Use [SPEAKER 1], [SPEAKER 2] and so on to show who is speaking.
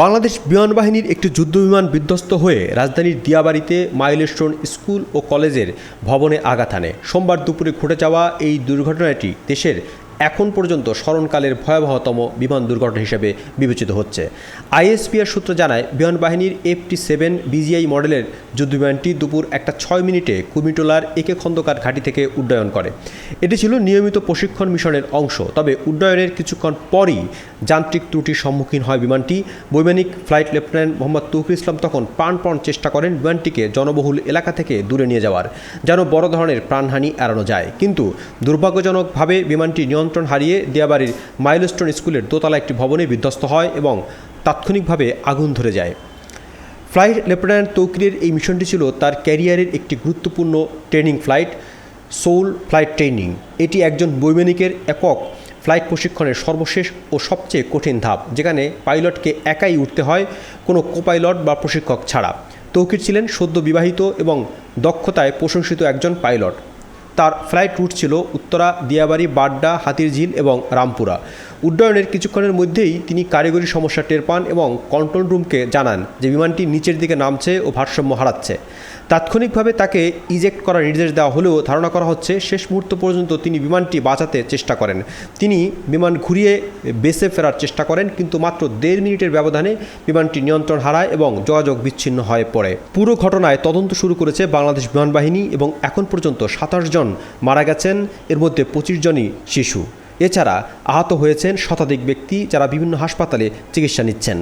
[SPEAKER 1] বাংলাদেশ বিমান বাহিনীর একটি যুদ্ধবিমান বিধ্বস্ত হয়ে রাজধানীর দিয়াবাড়িতে মাইলস্টোন স্কুল ও কলেজের ভবনে আঘাত হানে। সোমবার দুপুরে ঘটে যাওয়া এই দুর্ঘটনাটি দেশের এখন পর্যন্ত স্মরণকালের ভয়াবহতম বিমান দুর্ঘটনা হিসেবে বিবেচিত হচ্ছে। আইএসপিআর সূত্র জানায়, বিমান বাহিনীর এফটি সেভেন বিজিআই মডেলের যুদ্ধবিমানটি দুপুর একটা ছয় মিনিটে কুমিটোলার একে খন্দকার ঘাঁটি থেকে উড্ডয়ন করে। এটি ছিল নিয়মিত প্রশিক্ষণ মিশনের অংশ, তবে উড্ডয়নের কিছুক্ষণ পরই যান্ত্রিক ত্রুটির সম্মুখীন হয় বিমানটি। বৈমানিক ফ্লাইট লেফটেন্যান্ট মোহাম্মদ তৌফির ইসলাম তখন প্রাণপণ চেষ্টা করেন বিমানটিকে জনবহুল এলাকা থেকে দূরে নিয়ে যাওয়ার, যেন বড় ধরনের প্রাণহানি এড়ানো যায়। কিন্তু দুর্ভাগ্যজনকভাবে বিমানটি নিয়ন্ত্রণ হারিয়ে দিয়াবাড়ির মাইলস্টোন স্কুলের দোতলা একটি ভবনে বিধ্বস্ত হয় এবং তাৎক্ষণিকভাবে আগুন ধরে যায়। ফ্লাইট লেফটেন্যান্ট তৌকিরের এই মিশনটি ছিল তার ক্যারিয়ারের একটি গুরুত্বপূর্ণ training flight, solo flight training. এটি একজন বৈমানিকের একক ফ্লাইট প্রশিক্ষণের সর্বশেষ ও সবচেয়ে কঠিন ধাপ, যেখানে পাইলটকে একাই উঠতে হয় কোনো কোপাইলট বা প্রশিক্ষক ছাড়া। তৌকির ছিলেন সদ্য বিবাহিত এবং দক্ষতায় প্রশংসিত একজন পাইলট। তার ফ্লাইট রুট ছিল উত্তরা দিয়াবাড়ি বাড্ডা হাতিরঝিল এবং রামপুরা। উড্ডয়নের কিছুক্ষণের মধ্যেই তিনি কারিগরি সমস্যা টের পান এবং কন্ট্রোল রুমকে জানান যে বিমানটি নিচের দিকে নামছে ও ভারসাম্য হারাচ্ছে। তাৎক্ষণিকভাবে তাকে ইজেক্ট করার নির্দেশ দেওয়া হলেও ধারণা করা হচ্ছে শেষ মুহূর্ত পর্যন্ত তিনি বিমানটি বাঁচাতে চেষ্টা করেন। তিনি বিমান ঘুরিয়ে বেসে ফেরার চেষ্টা করেন, কিন্তু মাত্র দেড় মিনিটের ব্যবধানে বিমানটি নিয়ন্ত্রণ হারায় এবং যোগাযোগ বিচ্ছিন্ন হয়ে পড়ে। পুরো ঘটনায় তদন্ত শুরু করেছে বাংলাদেশ বিমান বাহিনী এবং এখন পর্যন্ত সাতাশ জন মারা গেছেন, এর মধ্যে পঁচিশ জনই শিশু। এছাড়া আহত হয়েছেন শতাধিক ব্যক্তি যারা বিভিন্ন হাসপাতালে চিকিৎসা নিচ্ছেন।